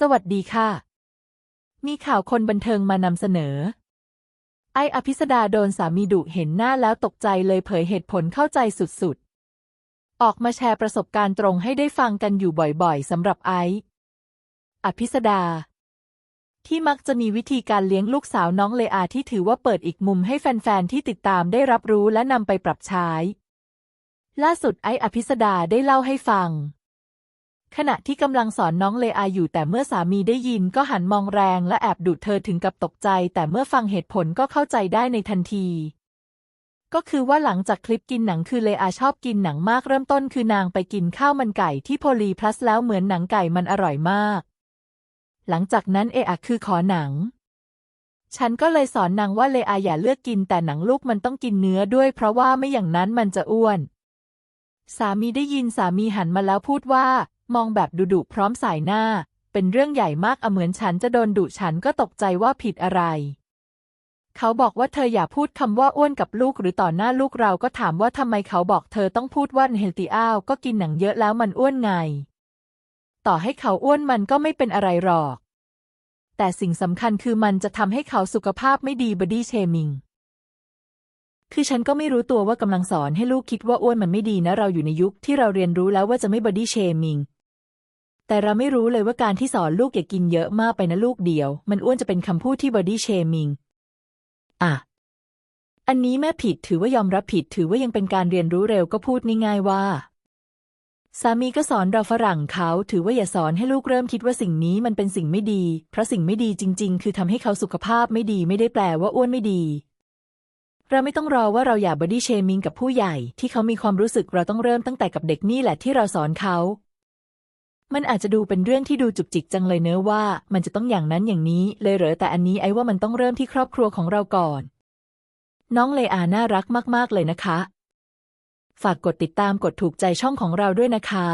สวัสดีค่ะ มีข่าวคนบันเทิงมานำเสนอ ไออภิสดาโดนสามีดุเห็นหน้าแล้วตกใจเลยเผยเหตุผลเข้าใจสุดๆ ออกมาแชร์ประสบการณ์ตรงให้ได้ฟังกันอยู่บ่อยๆสำหรับไออภิสดา ที่มักจะมีวิธีการเลี้ยงลูกสาวน้องเลอาที่ถือว่าเปิดอีกมุมให้แฟนๆ ที่ติดตามได้รับรู้และนำไปปรับใช้ ล่าสุดไออภิสดาได้เล่าให้ฟัง ขณะที่กำลังสอนน้องเลอาอยู่แต่เมื่อสามีได้ยินก็หันมองแรงและแอบดุเธอถึงกับตกใจ แต่เมื่อฟังเหตุผลก็เข้าใจได้ในทันที ก็คือว่าหลังจากคลิปกินหนังคือเลอาชอบกินหนังมากเริ่มต้นคือนางไปกินข้าวมันไก่ที่โพลีพลัสแล้วเหมือนหนังไก่มันอร่อยมาก หลังจากนั้นเออะคือขอหนัง ฉันก็เลยสอนนางว่าเลอาอย่าเลือกกินแต่หนังลูกมันต้องกินเนื้อด้วย เพราะว่าไม่อย่างนั้นมันจะอ้วนสามีได้ยินสามีหันมาแล้วพูดว่า มองแบบดุดุๆพร้อมสายหน้า เป็นเรื่องใหญ่มากอเหมือนฉันจะโดนดุฉันก็ตกใจว่าผิดอะไร เขาบอกว่าเธออย่าพูดคำว่าอ้วนกับลูกหรือต่อหน้าลูกเราก็ถามว่าทำไมเขาบอกเธอต้องพูดว่าเฮลตี้อ้าวก็กินหนังเยอะแล้วมันอ้วนไง ต่อให้เขาอ้วนมันก็ไม่เป็นอะไรหรอก แต่สิ่งสำคัญคือมันจะทำให้เขาสุขภาพไม่ดีบอดี้เชมิงคือฉันก็ไม่รู้ตัวว่ากำลังสอนให้ลูกคิดว่าอ้วนมันไม่ดีนะ เราอยู่ในยุคที่เราเรียนรู้แล้วว่าจะไม่บอดี้เชมิง แต่เราไม่รู้เลยว่าการที่สอนลูกอย่ากินเยอะมากไปนะลูกเดียว มันอ้วนจะเป็นคำพูดที่บอดี้เชมิงอะ อันนี้แม่ผิดถือว่ายอมรับผิดถือว่ายังเป็นการเรียนรู้เร็วก็พูดง่ายๆว่า สามีก็สอนเราฝรั่งเขาถือว่าอย่าสอนให้ลูกเริ่มคิดว่าสิ่งนี้มันเป็นสิ่งไม่ดี เพราะสิ่งไม่ดีจริง ๆ คือทำให้เขาสุขภาพไม่ดีไม่ได้แปลว่าอ้วนไม่ดี เราไม่ต้องรอว่าเราอย่าบอดี้เชมิงกับผู้ใหญ่ ที่เขามีความรู้สึกเราต้องเริ่มตั้งแต่กับเด็กนี่แหละที่เราสอนเขา มันอาจจะดูเป็นเรื่องที่ดูจุกจิกจังเลยเนอะว่า มันจะต้องอย่างนั้นอย่างนี้เลยเหรอแต่อันนี้ไอ้ว่ามันต้องเริ่มที่ครอบครัวของเราก่อน น้องเลอาน่ารักมากๆเลยนะคะ ฝากกดติดตามกดถูกใจช่องของเราด้วยนะคะ